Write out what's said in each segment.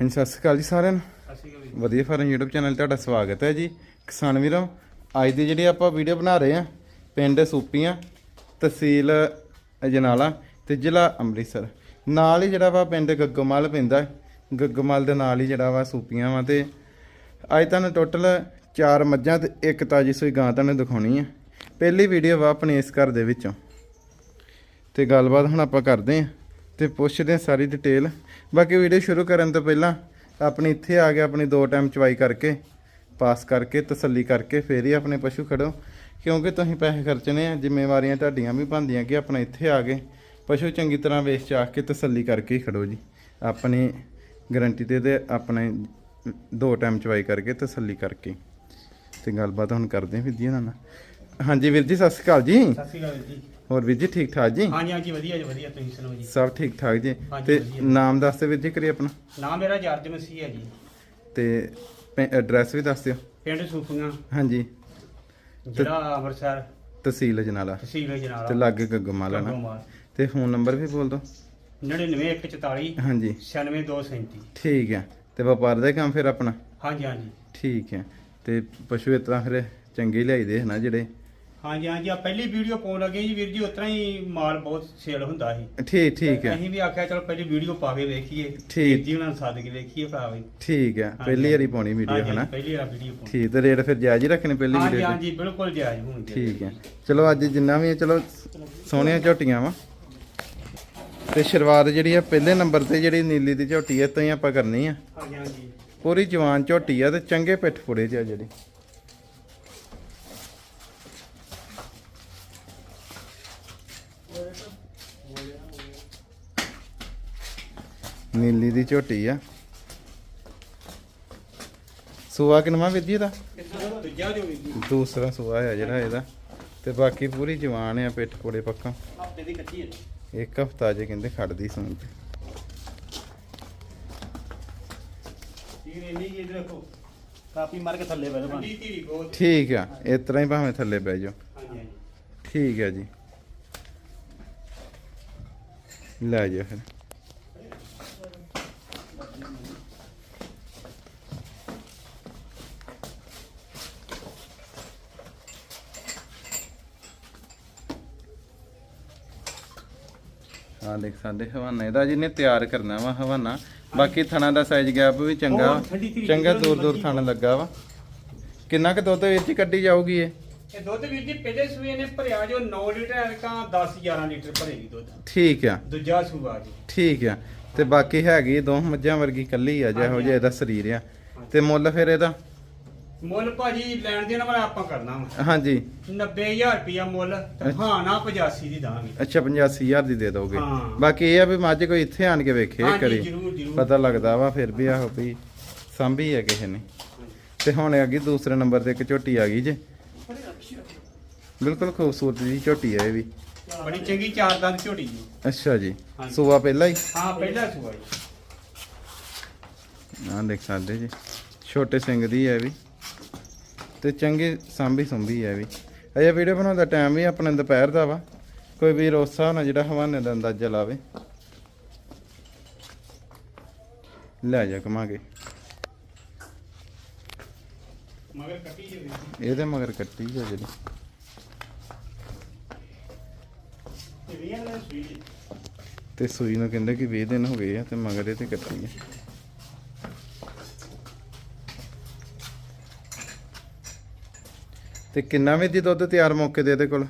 ਹਾਂਜੀ ਸਤਿ ਸ਼੍ਰੀ ਅਕਾਲ ਜੀ ਸਾਰਿਆਂ ਨੂੰ। ਵਧੀਆ ਫਾਰਮ YouTube ਚੈਨਲ ਤੁਹਾਡਾ ਸਵਾਗਤ ਹੈ ਜੀ। ਕਿਸਾਨ ਵੀਰੋ ਅੱਜ ਦੀ ਜਿਹੜੀ ਆਪਾਂ ਵੀਡੀਓ ਬਣਾ ਰਹੇ ਆ ਪਿੰਡ ਸੂਪੀਆਂ ਤਹਿਸੀਲ ਅਜਨਾਲਾ ਤੇ ਜ਼ਿਲ੍ਹਾ ਅੰਮ੍ਰਿਤਸਰ। ਨਾਲ ਹੀ ਜਿਹੜਾ ਵਾ ਪਿੰਡ ਗੱਗੋਮਲ ਪੈਂਦਾ। ਗੱਗੋਮਲ ਦੇ ਨਾਲ ਹੀ ਜਿਹੜਾ ਵਾ ਸੂਪੀਆਂ ਵਾ ਤੇ ਅੱਜ ਤੁਹਾਨੂੰ ਟੋਟਲ ਚਾਰ ਮੱਝਾਂ ਤੇ ਇੱਕ ਤਾਜੀ ਸੂਈ ਗਾਂ ਤੁਹਾਨੂੰ ਦਿਖਾਉਣੀ ਹੈ। ਪਹਿਲੀ ਵੀਡੀਓ ਵਾ ਆਪਣੇ ਇਸ ਘਰ ਦੇ ਵਿੱਚੋਂ। ਤੇ ਗੱਲਬਾਤ ਹੁਣ ਆਪਾਂ ਕਰਦੇ ਆਂ ਤੇ ਪੁੱਛਦੇ ਆਂ ਸਾਰੀ ਡਿਟੇਲ ਬਾਕੀ ਵੀਡੀਓ ਸ਼ੁਰੂ ਕਰਨ ਤੋਂ ਪਹਿਲਾਂ ਆਪਣੀ ਇੱਥੇ ਆ ਕੇ ਆਪਣੀ ਦੋ ਟਾਈਮ ਚਵਾਈ ਕਰਕੇ, ਪਾਸ ਕਰਕੇ, ਤਸੱਲੀ ਕਰਕੇ ਫੇਰ ਹੀ ਆਪਣੇ ਪਸ਼ੂ ਖੜੋ। ਕਿਉਂਕਿ ਤੁਸੀਂ ਪੈਸੇ ਖਰਚਣੇ ਆ, ਜ਼ਿੰਮੇਵਾਰੀਆਂ ਤੁਹਾਡੀਆਂ ਵੀ ਬਣਦੀਆਂ ਕਿ ਆਪਣਾ ਇੱਥੇ ਆ ਕੇ ਪਸ਼ੂ ਚੰਗੀ ਤਰ੍ਹਾਂ ਵੇਚ ਚਾਖ ਕੇ ਤਸੱਲੀ ਕਰਕੇ ਹੀ ਖੜੋ ਜੀ। ਆਪਣੀ ਗਰੰਟੀ ਤੇ ਤੇ ਆਪਣੇ ਦੋ ਟਾਈਮ ਚਵਾਈ ਕਰਕੇ ਤਸੱਲੀ ਕਰਕੇ। ਤੇ ਗੱਲਬਾਤ ਹੁਣ ਕਰਦੇ ਆਂ ਵੀਰ ਜੀ ਇਹਨਾਂ ਨਾਲ। ਹਾਂਜੀ ਵੀਰ ਜੀ, ਸਤਿ ਸ਼੍ਰੀ ਅਕਾਲ ਜੀ। ਸਤਿ ਸ਼੍ਰੀ ਅਕਾਲ ਜੀ। ਹੋਰ ਵੀਰ ਜੀ ਠੀਕ ਠਾਕ ਜੀ? ਹਾਂਜੀ ਹਾਂਜੀ ਵਧੀਆ ਜੀ ਵਧੀਆ। ਤੁਸੀਂ ਸੁਣਾਓ ਜੀ? ਸਭ ਠੀਕ ਠਾਕ ਜੀ। ਹਾਂਜੀ, ਤੇ ਵਧੀਆ। ਨਾਮ ਦੱਸ ਦਿਓ ਵੀਰ ਜੀ ਕਰੀ ਆਪਣਾ। ਨਾਮ ਮੇਰਾ ਜਰਜ ਮਸੀਹ ਹੈ ਜੀ। ਤੇ ਐਡਰੈਸ ਵੀ ਦੱਸ ਦਿਓ। ਪਿੰਡ ਸੂਫੀਆਂ। ਹਾਂਜੀ। ਜ਼ਿਲ੍ਹਾ ਅੰਮ੍ਰਿਤਸਰ। ਤਹਿਸੀਲ ਜਨਾਲਾ। ਤਹਿਸੀਲ ਜਨਾਲਾ। ਤੇ ਲਾਗੇ ਗੱਗਮਾਲਾ ਨਾ। ਤੇ ਫੋਨ ਨੰਬਰ ਵੀ ਬੋਲ ਦਿਓ। 99144 ਹਾਂਜੀ। 96237 ਠੀਕ ਹੈ। ਤੇ ਵਪਾਰ ਦਾ ਹੀ ਕੰਮ ਫਿਰ ਆਪਣਾ? ਹਾਂਜੀ ਹਾਂਜੀ। ਠੀਕ ਹੈ। ਤੇ ਪਸ਼ੂ ਇਸ ਤਰ੍ਹਾਂ ਫਿਰ ਚੰਗੇ ਲਿਆਈਦੇ ਹਨਾ ਜਿਹੜੇ? ਹਾਂਜੀ ਹਾਂਜੀ ਆ ਪਹਿਲੀ ਵੀਡੀਓ ਪਾਉਣ ਲੱਗੇ ਜੀ ਵੀਰ ਜੀ ਉਤਰਾ ਹੀ ਮਾਲ ਬਹੁਤ ਸੇਲ ਹੁੰਦਾ ਸੀ। ਠੀਕ ਠੀਕ ਹੈ। ਅਸੀਂ ਵੀ ਆਖਿਆ ਚਲੋ ਪਹਿਲੀ ਵੀਡੀਓ ਪਾ ਕੇ ਵੇਖੀਏ। ਠੀਕ। ਜੀ ਉਹਨਾਂ ਨੂੰ ਸੱਦ ਕੇ ਵੇਖੀਏ ਭਰਾ ਵੀ ਠੀਕ ਹੈ ਪਹਿਲੀ ਵਾਰੀ ਪਾਉਣੀ ਵੀਡੀਓ ਹਾਂਜੀ, ਹਨਾ? ਪਹਿਲੀ ਵਾਰ ਵੀਡੀਓ ਪਾਉਣੀ। ਠੀਕ ਤੇ ਰੇਟ ਫਿਰ ਜਾਇਜ਼ ਹੀ ਰੱਖਣੇ ਪਹਿਲੀ ਹਾਂਜੀ ਵੀਡੀਓ ਹਾਂਜੀ ਬਿਲਕੁਲ ਜਾਇਜ਼ ਹੋਣਗੇ ਠੀਕ ਹੈ। ਚਲੋ ਅੱਜ ਜਿੰਨਾ ਵੀ ਹੈ ਚਲੋ ਸੋਹਣੀਆਂ ਝੋਟੀਆਂ ਵਾ। ਤੇ ਸ਼ੁਰੂਆਤ ਜਿਹੜੀ ਆ ਪਹਿਲੇ ਨੰਬਰ ਤੇ ਜਿਹੜੀ ਨੀਲੀ ਦੀ ਝੋਟੀ ਹੈ ਤਾਂ ਹੀ ਆਪਾਂ ਕਰਨੀ ਆ। ਹਾਂਜੀ ਹਾਂਜੀ। ਪੂਰੀ ਜਵਾਨ ਝੋਟੀ ਆ ਤੇ ਚੰਗੇ ਪਿੱਠ ਚ ਆ ਜਿਹੜੀ। ਨੀਲੀ ਦੀ ਝੋਟੀ ਆ। ਸੂਆ ਕਿਨਵਾ ਵਿਧੀ ਦਾ ਦੂਸਰਾ ਸੂਆ ਹੈ ਜਿਹੜਾ ਇਹਦਾ। ਤੇ ਬਾਕੀ ਪੂਰੀ ਜਵਾਨ ਆ ਪਿੱਠ ਪੁੜੇ ਪੱਕਾ। ਹਫ਼ਤੇ ਦੀ ਕੱਚੀ ਹੈ ਇੱਕ ਹਫਤਾ ਜੇ ਕਹਿੰਦੇ ਖੜਦੀ ਸੂਣ ਤੇ। ਕਾਪੀ ਮਾਰ ਕੇ ਥੱਲੇ ਬੈਠ ਬਣ ਠੀਕ ਆ, ਇਸ ਤਰ੍ਹਾਂ ਹੀ ਭਾਵੇਂ ਥੱਲੇ ਬਹਿ ਜਾਓ। ਠੀਕ ਹੈ ਜੀ। ਲੈ ਜਾ ਫਿਰ। ਦੇਖ ਸਾਡੇ ਹਵਾਨਾ ਇਹਦਾ ਜਿਹਨੇ ਤਿਆਰ ਕਰਨਾ ਵਾ ਹਵਾਨਾ ਬਾਕੀ ਥਣਾ ਦਾ ਸਾਈਜ਼ ਗੈਪ ਵੀ ਚੰਗਾ ਚੰਗਾ ਦੂਰ ਦੂਰ ਥਣ ਲੱਗਾ ਵਾ। ਕਿੰਨਾ ਕੁ ਦੁੱਧ ਵਿੱਚ ਕੱਢੀ ਜਾਊਗੀ ਇਹ? ਇਹ ਦੁੱਧ ਵੀਰ ਜੀ ਪਹਿਲੇ ਸੂਏ ਨੇ ਭਰਿਆ ਜੋ 9 ਲੀਟਰ ਕਾ 10 11 ਲੀਟਰ ਭਰੇਗੀ ਦੁੱਧ। ਠੀਕ ਆ। ਦੂਜਾ ਸੂਆ ਜੀ। ਠੀਕ ਆ। ਤੇ ਬਾਕੀ ਹੈਗੀ ਦੋ ਮੱਝਾਂ ਵਰਗੀ ਕੱਲੀ ਆ ਜਿਹੋ ਜਿਹਾ ਇਹਦਾ ਸਰੀਰ ਆ। ਤੇ ਮੁੱਲ ਫਿਰ ਇਹਦਾ? ਮੁੱਲ ਭਾਜੀ ਲੈਣ ਦੇਣ ਵਾਲਾ ਆਪਾਂ ਕਰਨਾ ਵਾ। ਹਾਂਜੀ। 90000 ਰੁਪਿਆ ਮੁੱਲ ਤੇ ਹਾਂ ਨਾ 85 ਦੀ ਦਾਂਗੇ। ਅੱਛਾ 85000 ਦੀ ਦੇ ਦੋਗੇ। ਹਾਂ। ਬਾਕੀ ਇਹ ਆ ਵੀ ਮੱਝ ਕੋਈ ਇੱਥੇ ਆਣ ਕੇ ਵੇਖੇ ਹਾਂਜੀ ਕਰੀ ਜਰੂਰ ਜਰੂਰ। ਪਤਾ ਲੱਗਦਾ ਵਾ ਫਿਰ ਵੀ ਆਹੋ ਵੀ ਸਾਂਭੀ ਹੈ ਕਿਸੇ ਨੇ। ਤੇ ਹੁਣ ਆ ਗਈ ਦੂਸਰੇ ਨੰਬਰ ਤੇ ਇੱਕ ਝੋਟੀ ਆ ਗਈ ਜੇ। ਬਿਲਕੁਲ ਖੂਬਸੂਰਤ ਜੀ ਝੋਟੀ ਹੈ ਇਹ ਵੀ। ਬੜੀ ਚੰਗੀ ਚਾਰ ਦੰਦ ਝੋਟੀ ਜੀ। ਅੱਛਾ ਜੀ। ਹਾਂਜੀ। ਸੂਆ ਪਹਿਲਾਂ ਹੀ? ਹਾਂ ਪਹਿਲਾ ਸੂਆ ਜੀ। ਆਹ ਦੇਖ ਸਕਦੇ ਜੀ। ਛੋਟੇ ਸਿੰਘ ਦੀ ਹੈ ਇਹ ਵੀ। ਤੇ ਚੰਗੀ ਸਾਂਭੀ ਸੁੰਭੀ ਹੈ ਵੀ। ਅਜੇ ਵੀਡੀਓ ਬਣਾਉਣ ਦਾ ਟਾਈਮ ਵੀ ਆਪਣੇ ਦੁਪਹਿਰ ਦਾ ਵਾ। ਕੋਈ ਉਸ ਹਿਸਾਬ ਨਾਲ ਜਿਹੜਾ ਹਵਾਨੇ ਦਾ ਅੰਦਾਜ਼ਾ ਲਾਵੇ। ਲੈ ਜਾ ਕਮਾਂਗੇ ਮਗਰ ਕੱਟੀ ਜੀ ਜੀ। ਇਹਦੇ ਮਗਰ ਕੱਟੀ ਆ ਜਿਹੜੀ। ਜੀ। ਤੇ ਸੂਈ ਨੂੰ ਕਹਿੰਦੇ ਕਿ 20 ਦਿਨ ਹੋ ਗਏ ਆ ਤੇ ਮਗਰ ਇਹ ਤੇ ਕੱਟੀ ਆ। ਤੇ ਕਿੰਨਾ ਵੀ ਦੀ ਦੁੱਧ ਤਿਆਰ ਮੌਕੇ ਦੇ ਇਹਦੇ ਕੋਲ?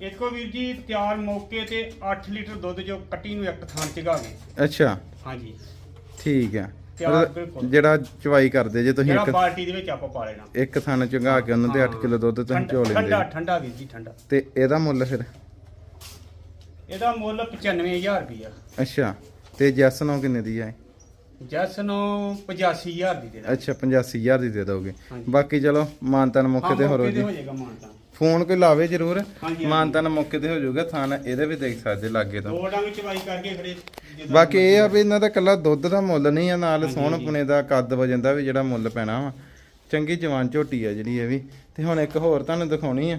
ਇੱਕ ਕੋ ਵੀਰ ਜੀ ਤਿਆਰ ਮੌਕੇ ਤੇ 8 ਲੀਟਰ ਦੁੱਧ ਜੋ ਕੱਟੀ ਨੂੰ ਇੱਕ ਥਾਂ ਚਗਾ ਗਏ ਅੱਛਾ। ਹਾਂਜੀ। ਠੀਕ ਆ। ਤਿਆਰ ਮਤਲਬ ਬਿਲਕੁਲ। ਜਿਹੜਾ ਚਵਾਈ ਕਰਦੇ ਜੇ ਤੁਸੀਂ ਜਿਹੜਾ ਇੱਕ ਬਾਲਟੀ ਦੇ ਵਿੱਚ ਆਪਾਂ ਪਾ ਲੈਣਾ। ਇੱਕ ਥਣ ਚੰਗਾ ਕੇ ਉਹਨਾਂ ਦੇ 8 ਕਿਲੋ ਦੁੱਧ ਤੁਸੀਂ ਝੋ ਲੈਂਦੇ ਠੰਡਾ। ਠੰਡਾ ਵੀਰ ਜੀ ਠੰਡਾ। ਤੇ ਇਹਦਾ ਮੁੱਲ ਫਿਰ? ਇਹਦਾ ਮੁੱਲ 95000 ਰੁਪਇਆ ਅੱਛਾ। ਤੇ ਜੈਸ ਨੂੰ ਕਿੰਨੇ ਦੀ ਆ ਇਹ? ਜਸ ਨੂੰ 85000 ਦੀ ਦੇ ਦਾਂਗੇ। ਅੱਛਾ 85000 ਦੀ ਦੇ ਦੋਗੇ। ਹਾਂਜੀ। ਬਾਕੀ ਚਲੋ ਮਾਨਤਨ ਮੌਕੇ ਹਾਂ, ਤੇ ਹੋ ਮੌਕੇ ਜੀ। ਹੋ ਜਾਏਗਾ ਮਾਨਤਾ ਫੋਨ ਕੋਈ ਲਾਵੇ ਜ਼ਰੂਰ। ਹਾਂਜੀ। ਮਾਨਤਨ ਮੌਕੇ ਤੇ ਹੋ ਜਾਊਗਾ ਥਾਨ ਇਹਦੇ ਵੀ ਦੇਖ ਸਕਦੇ ਲਾਗੇ ਤੋਂ। ਦੋ ਡੰਗ ਚਵਾਈ ਕਰਕੇ ਖੜੇ ਜਿੱਦਾਂ ਬਾਕੀ ਇਹ ਆ ਵੀ ਇਹਨਾਂ ਦਾ ਕੱਲਾ ਦੁੱਧ ਦਾ ਮੁੱਲ ਨਹੀਂ ਆ ਨਾਲ ਸੋਹਣ। ਪੁਣੇ ਦਾ ਕੱਦ ਵਜਨ ਦਾ ਵੀ ਜਿਹੜਾ ਮੁੱਲ ਪੈਣਾ ਵਾ। ਚੰਗੀ ਜਵਾਨ ਝੋਟੀ ਆ ਜਿਹੜੀ ਇਹ ਵੀ। ਤੇ ਹੁਣ ਇੱਕ ਹੋਰ ਤੁਹਾਨੂੰ ਦਿਖਾਉਣੀ ਆ।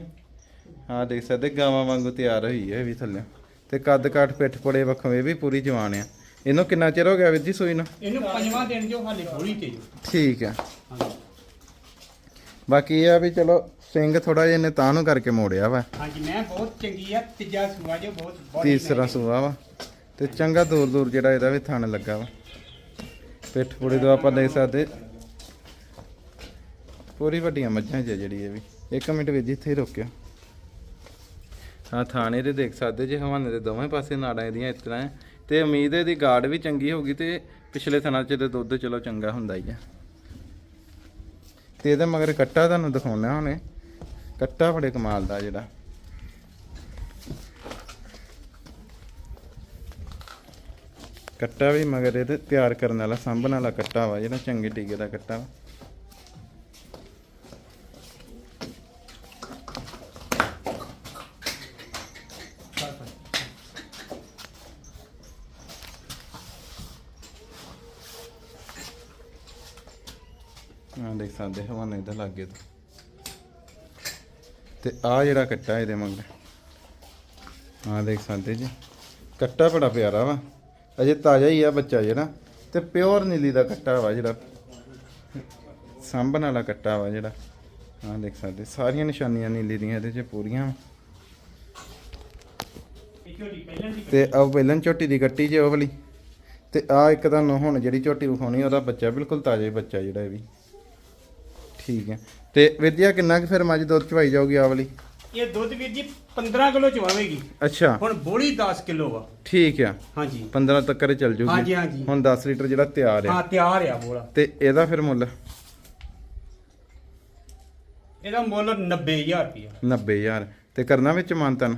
ਆਹ ਦੇਖ ਸਕਦੇ ਗਾਵਾਂ ਵਾਂਗੂ ਤਿਆਰ ਹੋਈ ਹੈ ਇਹ ਵੀ ਥੱਲੇ। ਤੇ ਕੱਦ ਕਾਠ ਪਿੱਠ ਪੜੇ ਵੱਖੋਂ ਇਹ ਵੀ ਪੂਰੀ ਜਵਾਨ ਆ। ਇਹਨੂੰ ਕਿੰਨਾ ਚਿਰ ਹੋ ਗਿਆ ਵੀਰ ਜੀ ਸੂਈ ਨੂੰ? ਇਹਨੂੰ ਪੰਜਵਾਂ ਦਿਨ ਜੋ ਹਾਲੇ ਹੋਲੀ ਤੇ ਜੋ। ਠੀਕ ਆ। ਹਾਂਜੀ। ਬਾਕੀ ਇਹ ਆ ਵੀ ਚਲੋ ਸਿੰਘ ਥੋੜਾ ਜਿਹਾ ਇਹਨੇ ਤਾਂ ਨੂੰ ਕਰਕੇ ਮੋੜਿਆ ਵਾ। ਹਾਂਜੀ ਮੈਂ ਬਹੁਤ ਚੰਗੀ ਆ ਤੀਜਾ ਸੂਆ ਜੋ ਬਹੁਤ ਬਹੁਤ ਤੀਸਰਾ ਸੂਆ ਵਾ। ਤੇ ਚੰਗਾ ਦੂਰ ਦੂਰ ਜਿਹੜਾ ਇਹਦਾ ਵੀ ਥਣ ਲੱਗਾ ਵਾ। ਪਿੱਠ ਪੂੜੀ ਤੋਂ ਆਪਾਂ ਦੇਖ ਸਕਦੇ। ਪੂਰੀ ਵੱਡੀਆਂ ਮੱਝਾਂ ਆ ਜਿਹੜੀ ਇਹ ਵੀ। ਇੱਕ ਮਿੰਟ ਵਿੱਚ ਇੱਥੇ ਹੀ ਰੁਕਿਓ। ਹਾਂ ਥਾਣੇ ਦੇ ਦੇਖ ਸਕਦੇ ਜੇ ਹਵਾਨੇ ਦੇ ਦੋਵੇਂ ਪਾਸੇ ਨਾੜਾਂ ਇਹਦੀਆਂ ਇਸ ਤਰ੍ਹਾਂ ਹੈ। ਤੇ ਉਮੀਦ ਹੈ ਇਹਦੀ ਗਾਰਡ ਵੀ ਚੰਗੀ ਹੋਗੀ ਤੇ ਪਿਛਲੇ ਥਣਾਂ ਚ ਤੇ ਦੁੱਧ ਚਲੋ ਚੰਗਾ ਹੁੰਦਾ ਹੀ ਆ। ਤੇ ਇਹਦੇ ਮਗਰ ਕੱਟਾ ਤੁਹਾਨੂੰ ਦਿਖਾਉਣਾ ਹੁਣੇ। ਕੱਟਾ ਬੜੇ ਕਮਾਲ ਦਾ ਜਿਹੜਾ। ਕੱਟਾ ਵੀ ਮਗਰ ਇਹਦੇ ਤਿਆਰ ਕਰਨ ਵਾਲਾ, ਸਾਂਭਣ ਵਾਲਾ ਕੱਟਾ ਵਾ, ਜਿਹੜਾ ਚੰਗੇ ਟੀਕੇ ਦਾ ਕੱਟਾ ਵਾ ਆ ਦੇਖ ਸਕਦੇ ਹਵਾਨੇ ਦਾ ਲੱਗੇ ਤੋਂ। ਤੇ ਆ ਜਿਹੜਾ ਕੱਟਾ ਇਹਦੇ ਮਗਰ ਆ ਦੇਖ ਸਕਦੇ ਜੀ। ਕੱਟਾ ਬੜਾ ਪਿਆਰਾ ਵਾ। ਅਜੇ ਤਾਜ਼ਾ ਹੀ ਆ ਬੱਚਾ ਜਿਹੜਾ। ਤੇ ਪਿਓਰ ਨੀਲੀ ਦਾ ਕੱਟਾ ਵਾ ਜਿਹੜਾ। ਸਾਂਭਣ ਵਾਲਾ ਕੱਟਾ ਵਾ ਜਿਹੜਾ। ਆ ਦੇਖ ਸਕਦੇ। ਸਾਰੀਆਂ ਨਿਸ਼ਾਨੀਆਂ ਨੀਲੀ ਦੀਆਂ ਇਹਦੇ 'ਚ ਪੂਰੀਆਂ ਵਾਂ। ਇਹ ਝੋਟੀ ਪਹਿਲਾਂ ਤੇ ਆ ਪਹਿਲਾਂ ਝੋਟੀ ਦੀ ਕੱਟੀ ਜੇ ਉਹ ਵਾਲੀ। ਤੇ ਆ ਇੱਕ ਤੁਹਾਨੂੰ ਹੁਣ ਜਿਹੜੀ ਝੋਟੀ ਵਿਖਾਉਣੀ, ਉਹਦਾ ਬੱਚਾ ਬਿਲਕੁਲ ਤਾਜ਼ਾ ਹੀ ਬੱਚਾ ਜਿਹੜਾ ਇਹ ਵੀ। ਠੀਕ ਹੈ। ਤੇ ਵਿਦਿਆ ਕਿੰਨਾ ਕੁ ਫਿਰ ਮੱਝ ਦੁੱਧ ਚਵਾਈ ਜਾਊਗੀ ਆ ਵਾਲੀ? ਇਹ ਦੁੱਧ ਵੀਰ ਜੀ 15 ਕਿਲੋ ਚਵਾਵੇਗੀ। ਅੱਛਾ। ਹੁਣ ਬੋਲੀ 10 ਕਿਲੋ ਆ। ਠੀਕ ਆ। ਹਾਂਜੀ। 15 ਤੱਕ ਚੱਲ ਹਾਂਜੀ, ਜੂਗੀ। ਹਾਂਜੀ। ਹੁਣ 10 ਲੀਟਰ ਜਿਹੜਾ ਤਿਆਰ ਆ। ਹਾਂ ਤਿਆਰ ਆ ਬੋਲਾ ਤੇ ਇਹਦਾ ਫਿਰ ਮੁੱਲ? ਇਹਦਾ ਮੁੱਲ 90000 ਰੁਪਇਆ। 90000 ਤੇ ਕਰਨਾ ਵਿੱਚ ਮਾਨਤਨ?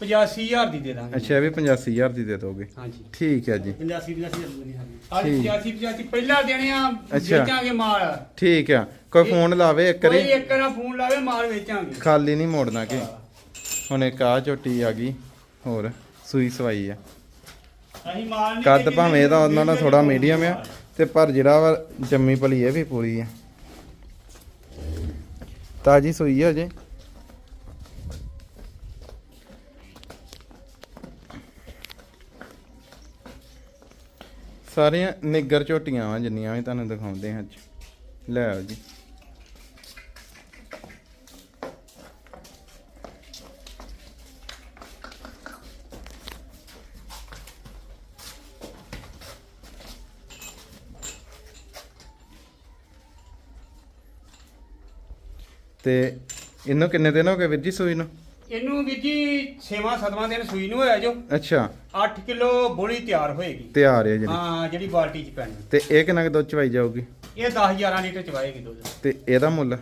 85000 ਦੀ ਦੇ ਦਾਂਗੇ। ਅੱਛਾ ਇਹ ਵੀ 85000 ਦੀ ਦੇ ਦੋਗੇ। ਹਾਂਜੀ। ਠੀਕ ਹੈ ਜੀ। 85 85 ਨਹੀਂ ਹਾਂ ਠੀਕ। 85 85 ਪਹਿਲਾਂ ਦੇਣੇ ਆ। ਵੇਚਾਂਗੇ ਮਾਲ। ਠੀਕ ਆ ਕੋਈ ਫੋਨ ਲਾਵੇ ਇੱਕ ਕੋਈ ਵਾਰੀ ਇੱਕ ਨਾ ਫੋਨ ਲਾਵੇ ਮਾਲ ਵੇਚਾਂਗੇ। ਖਾਲੀ ਨਹੀਂ ਮੋੜਨਾ ਕਿ? ਹੁਣ ਇੱਕ ਆ ਝੋਟੀ ਆ ਗਈ ਹੋਰ ਸੂਈ ਸਵਾਈ ਆ। ਅਸੀਂ ਮਾਲ ਨਹੀਂ ਕੱਦ ਭਾਵੇਂ ਇਹਦਾ ਉਹਨਾਂ ਨਾਲ ਥੋੜਾ ਮੀਡੀਅਮ ਆ ਤੇ ਪਰ ਜਿਹੜਾ ਵਾ ਜੰਮੀ ਭਲੀ ਇਹ ਵੀ ਪੂਰੀ ਆ। ਤਾਜੀ ਸੂਈ ਆ ਜੇ ਸਾਰੀਆਂ ਨਿੱਗਰ ਝੋਟੀਆਂ ਆ ਜਿੰਨੀਆਂ ਵੀ ਤੁਹਾਨੂੰ ਦਿਖਾਉਂਦੇ ਹਾਂ ਅੱਜ। ਲੈ ਆਓ ਜੀ। ਤੇ ਇਹਨੂੰ ਕਿੰਨੇ ਦਿਨ ਹੋ ਗਏ ਵੀਰ ਜੀ ਸੂਈ ਨੂੰ? ਇਹਨੂੰ ਵੀਰ ਜੀ 6ਵਾਂ 7ਵਾਂ ਦਿਨ ਸੂਈ ਨੂੰ ਹੋਇਆ ਜੋ। ਅੱਛਾ। 8 ਕਿਲੋ ਬੋਲੀ ਤਿਆਰ ਹੋਏਗੀ। ਤਿਆਰ ਹੈ ਜਿਹੜੀ। ਹਾਂ ਜਿਹੜੀ ਬਾਲਟੀ ਚ ਪੈਣੀ। ਤੇ ਇਹ ਕਿੰਨਾ ਕੁ ਦੁੱਧ ਚਵਾਈ ਜਾਊਗੀ? ਇਹ 10 11 ਲੀਟਰ ਚਵਾਏਗੀ ਦੁੱਧ। ਤੇ ਇਹਦਾ ਮੁੱਲ?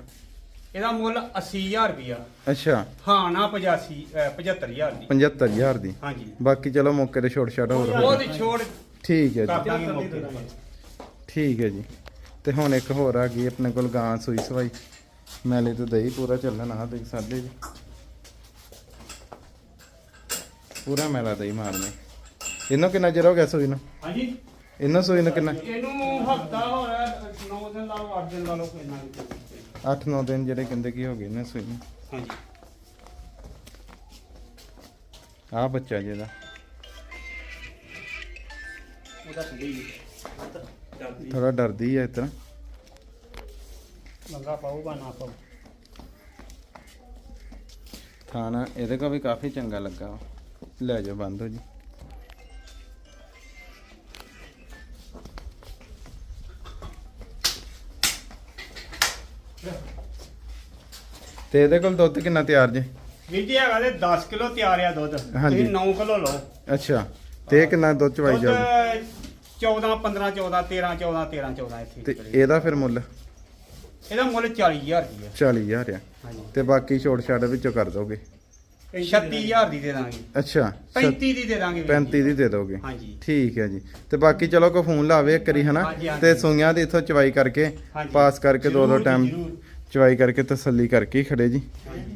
ਇਹਦਾ ਮੁੱਲ 80000 ਰੁਪਇਆ। ਅੱਛਾ। ਹਾਂ ਨਾ 85 ਅਹ 75000 ਦੀ। 75000 ਦੀ। ਹਾਂਜੀ। ਬਾਕੀ ਚਲੋ ਮੌਕੇ ਤੇ ਛੋਟ ਛਾਟ ਹੋਰ ਹੋ ਉਹਦੀ ਛੋੜ ਠੀਕ ਹੈ ਜੀ। ਦਾਂਗੇ ਮੌਕੇ ਤੇ। ਠੀਕ ਹੈ ਜੀ। ਤੇ ਹੁਣ ਇੱਕ ਹੋਰ ਆ ਗਈ ਆਪਣੇ ਕੋਲ ਗਾਂ ਸੂਈ ਸਵਾਈ। ਮੈਲੇ ਤੋਂ ਦਹੀਂ ਪੂਰਾ ਚੱਲਣਾ ਨਾ ਦੇਖ ਸਕਦੇ ਜੀ। ਪੂਰਾ ਮੈਲਾ ਦਹੀਂ ਮਾਰਨੇ। ਇਹਨੂੰ ਕਿੰਨਾ ਚਿਰ ਹੋ ਗਿਆ ਸੂਈ ਨੂੰ? ਹਾਂਜੀ। ਇਹਨੂੰ ਸੂਈ ਨੂੰ ਕਿੰਨਾ? ਇਹਨੂੰ ਹਫਤਾ ਹੋ ਰਿਹਾ 9 ਦਿਨ ਲਾ ਲਓ 8 ਦਿਨ ਲਾ ਲਓ ਕੋਈ ਨਾ 8-9 ਦਿਨ ਜਿਹੜੇ ਕਹਿੰਦੇ ਕੀ ਹੋ ਗਏ ਨੇ ਸੂਈ ਨੂੰ। ਹਾਂਜੀ। ਆ ਬੱਚਾ ਜਿਹਦਾ ਉਹਦਾ ਥੋੜੀ ਡਰਦੀ ਆ ਇਸ ਤਰ੍ਹਾਂ। ਮੰਗਾ ਪਾਊਗਾ ਨਾ ਪਾਊ ਥਾਣਾ ਇਹਦੇ ਕੋ ਵੀ ਕਾਫੀ ਚੰਗਾ ਲੱਗਾ। ਲੈ ਜਾਓ ਬੰਦ ਹੋ ਜੀ। ਤੇ ਇਹਦੇ ਕੋਲ ਦੁੱਧ ਕਿੰਨਾ ਤਿਆਰ ਜੇ? ਵੀਰ ਜੀ ਹੈਗਾ ਤੇ 10 ਕਿਲੋ ਤਿਆਰ ਆ ਦੁੱਧ। ਹਾਂਜੀ। ਤੁਸੀਂ 9 ਕਿਲੋ ਲਓ। ਅੱਛਾ ਤੇ ਇਹ ਕਿੰਨਾ ਦੁੱਧ ਚਵਾਈ ਦੁੱਧ ਜਾਊਗੀ? 14 15 14 13 14 13 14 ਇੱਥੇ ਤੇ। ਇਹਦਾ ਫਿਰ ਮੁੱਲ? ਇਹਦਾ ਮੁੱਲ 40000 ਰੁਪਇਆ 40000 ਆ। ਹਾਂਜੀ। ਤੇ ਬਾਕੀ ਛੋੜ ਛਾੜ ਵਿੱਚੋਂ ਕਰ ਦੋਗੇ? 36000 ਦੀ ਦੇ ਦਾਂਗੇ। ਅੱਛਾ 35 ਦੀ ਦੇ ਦਾਂਗੇ ਵੀਰ ਜੀ। 35 ਦੀ ਦੇ ਦੋਗੇ। ਹਾਂਜੀ। ਠੀਕ ਹੈ ਜੀ। ਤੇ ਬਾਕੀ ਚਲੋ ਕੋ ਫੋਨ ਲਾਵੇ ਇੱਕ ਵਾਰੀ ਹਨਾ? ਹਾਂਜੀ, ਹਾਂਜੀ। ਤੇ ਸੂਈਆਂ ਦੀ ਇਥੋਂ ਚਵਾਈ ਕਰਕੇ ਹਾਂਜੀ। ਪਾਸ ਕਰਕੇ ਦੋ ਦੋ ਜ਼ਰੂਰ ਜੀ, ਟਾਈਮ ਜ਼ਰੂਰ। ਚਵਾਈ ਕਰਕੇ ਤਸੱਲੀ ਕਰਕੇ ਹੀ ਖੜੇ ਜੀ।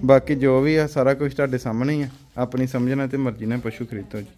ਬਾਕੀ ਜੋ ਵੀ ਆ ਸਾਰਾ ਕੁਝ ਤੁਹਾਡੇ ਸਾਹਮਣੇ ਹੀ ਆ। ਆਪਣੀ ਸਮਝਣਾ ਤੇ ਮਰਜ਼ੀ ਨਾਲ ਪਸ਼ੂ ਖਰੀਦੋ ਜੀ।